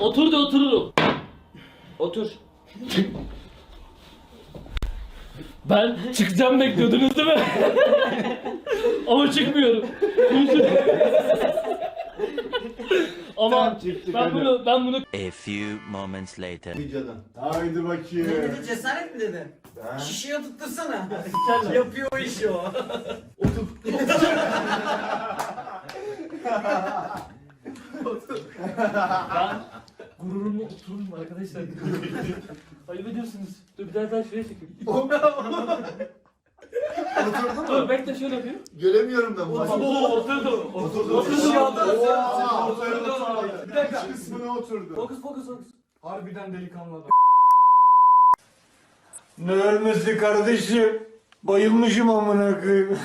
Otur da otururum. Otur. Ben çıkacağım bekliyordunuz değil mi? Ama çıkmıyorum. Ama Tamam, çıktık, ben hadi. bunu ben bunu A few moments later. Videodan. Haydi Ne bakayım. dedi cesaret mi dedi? Ha? Şişeye tuttursana. Yapıyor o işi o. Ben gururumu otururum arkadaşlar. Ayıp ediyorsunuz. Dur bir tane daha şuraya çekeyim. Oturdun Dur mu? bekle şöyle yapayım. Göremiyorum ben. Oo Başka- oturdum. Oturdu. Oturdum. Oha! Oturdu. Bir dakika. Kısmına oturdu. Fokus fokus fokus. Harbiden delikanlı adam. Ne ölmesi kardeşim? Bayılmışım amına koyayım.